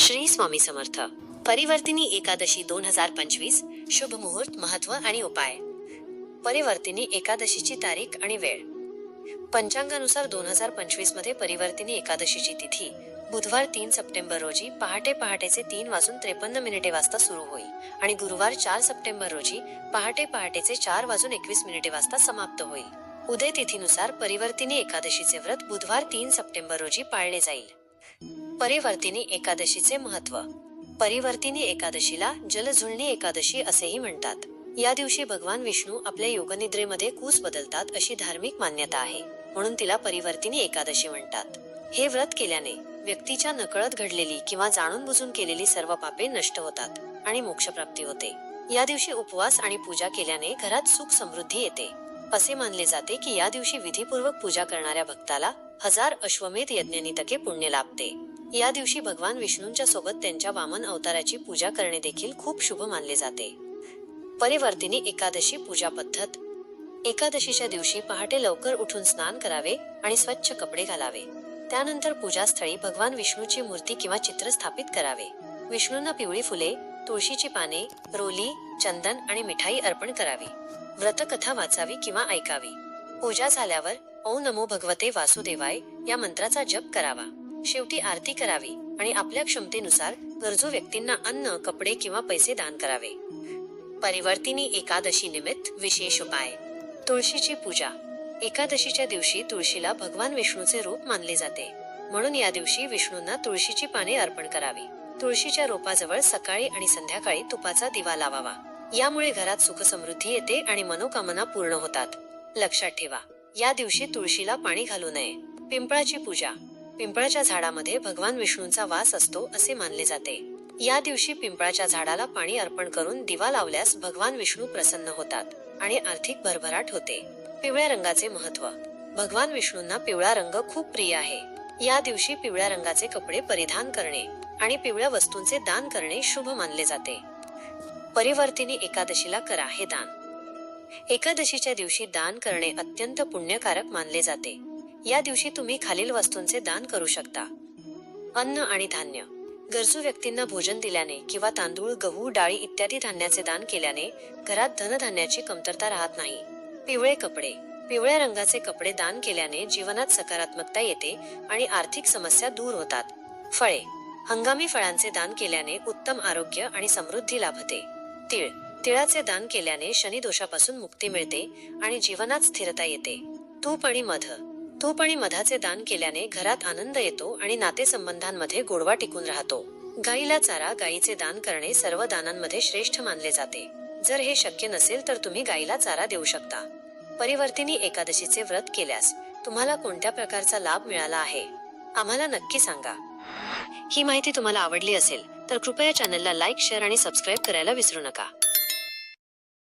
श्री स्वामी समर्थ. परिवर्तिनी एकादशी दोन हजार पंचवीस शुभ मुहूर्त महत्त्व आणि उपाय. परिवर्तिनी एकादशीची तारीख आणि वेळ. पंचांगानुसार दोन हजार पंचवीसमध्ये परिवर्तिनी एकादशीची तिथी बुधवार तीन सप्टेंबर रोजी पहाटे पहाटेचे तीन वाजून त्रेपन्न मिनिटे वाजता सुरू होईल आणि गुरुवार चार सप्टेंबर रोजी पहाटे पहाटेचे चार वाजून एकवीस मिनिटे वाजता समाप्त होईल उदय तिथीनुसार परिवर्तिनी एकादशीचे व्रत बुधवार तीन सप्टेंबर रोजी पाळले जाईल. परिवर्तिनी एकादशीचे महत्त्व. परिवर्तिनी एकादशीला जलझुलणी एकादशी असेही म्हणतात. या दिवशी भगवान विष्णू आपल्या योगनिद्रेमध्ये कूस बदलतात अशी धार्मिक मान्यता आहे. म्हणून तिला परिवर्तिनी एकादशी म्हणतात. हे व्रत केल्याने व्यक्तीच्या नकळत घडलेली किंवा जाणून बुजून केलेली सर्व पापे नष्ट होतात आणि मोक्षप्राप्ती होते. या दिवशी उपवास आणि पूजा केल्याने घरात सुख समृद्धी येते. असे मानले जाते की या दिवशी विधीपूर्वक पूजा करणाऱ्या भक्ताला हजार अश्वमेध यज्ञनितके पुण्य लाभते. या दिवशी भगवान विष्णूंच्या सोबत त्यांच्या वामन अवताराची पूजा करणे देखील खूप शुभ मानले जाते. परिवर्तिनी एकादशी पूजा पद्धत. एकादशीच्या दिवशी पहाटे लवकर उठून स्नान करावे आणि स्वच्छ कपडे घालावे. त्यानंतर पूजास्थळी भगवान विष्णूची मूर्ती किंवा चित्र स्थापित करावे. विष्णूंना पिवळी फुले तुळशीची पाने रोली चंदन आणि मिठाई अर्पण करावी. व्रतकथा वाचावी किंवा ऐकावी. पूजा झाल्यावर ओ नमो भगवते वासुदेवाय या मंत्राचा जप करावा. शेवटी आरती करावी आणि आपल्या क्षमतेनुसार गरजू व्यक्तींना अन्न कपडे किंवा पैसे दान करावे. परिवर्तिनी एकादशी निमित्त विशेष उपाय. तुळशीची पूजा. एकादशीच्या दिवशी तुळशीला भगवान विष्णूचे रूप मानले जाते. म्हणून या दिवशी विष्णूंना तुळशीची पाने अर्पण करावी. तुळशीच्या रोपाजवळ सकाळी आणि संध्याकाळी तुपाचा दिवा लावावा. यामुळे घरात सुखसमृद्धी येते आणि मनोकामना पूर्ण होतात. लक्षात ठेवा या दिवशी तुळशीला पाणी घालू नये. पिंपळाची पूजा. पिंपळाच्या झाडामध्ये भगवान विष्णूंचा वास असतो असे मानले जाते. या दिवशी पिंपळाच्या झाडाला पाणी अर्पण करून दिवा लावल्यास भगवान विष्णू प्रसन्न होतात आणि आर्थिक भरभराट होते. पिवळ्या रंगाचे महत्त्व. भगवान विष्णूंना पिवळा रंग खूप प्रिय आहे. या दिवशी पिवळ्या रंगाचे कपडे परिधान करणे आणि पिवळ्या वस्तूंचे दान करणे शुभ मानले जाते. परिवर्तिनी एकादशीला करा हे दान. एकादशीच्या दिवशी दान करणे अत्यंत पुण्यकारक मानले जाते. या दिवशी तुम्ही खालील वस्तूंचे दान करू शकता. अन्न आणि धान्य. गरजू व्यक्तींना भोजन दिल्याने किंवा तांदूळ गहू डाळी इत्यादी धान्याचे दान केल्याने घरात धनधान्याची कमतरता राहत नाही. पिवळे कपडे. पिवळ्या रंगाचे कपडे दान केल्याने जीवनात सकारात्मकता येते आणि आर्थिक समस्या दूर होतात. फळे. हंगामी फळांचे दान केल्याने उत्तम आरोग्य आणि समृद्धी लाभते. तिळ. तिळाचे दान केल्याने शनी दोषापासून मुक्ती मिळते आणि जीवनात स्थिरता येते. तूप आणि मध. तूप आणि मधाचे दान केल्याने घरात आनंद येतो आणि नातेसंबंधांमध्ये गोडवा टिकून राहतो. गाईला चारा गाईचे दान करणे सर्व दानांमध्ये श्रेष्ठ मानले जाते. जर हे शक्य नसेल तर तुम्ही गाईला चारा देऊ शकता. परिवर्तिनी एकादशीचे व्रत केल्यास तुम्हाला कोणत्या प्रकारचा लाभ मिळाला आहे? आम्हाला नक्की सांगा. ही माहिती तुम्हाला आवडली असेल तर कृपया चॅनलला लाईक शेअर आणि सबस्क्राईब करायला विसरू नका.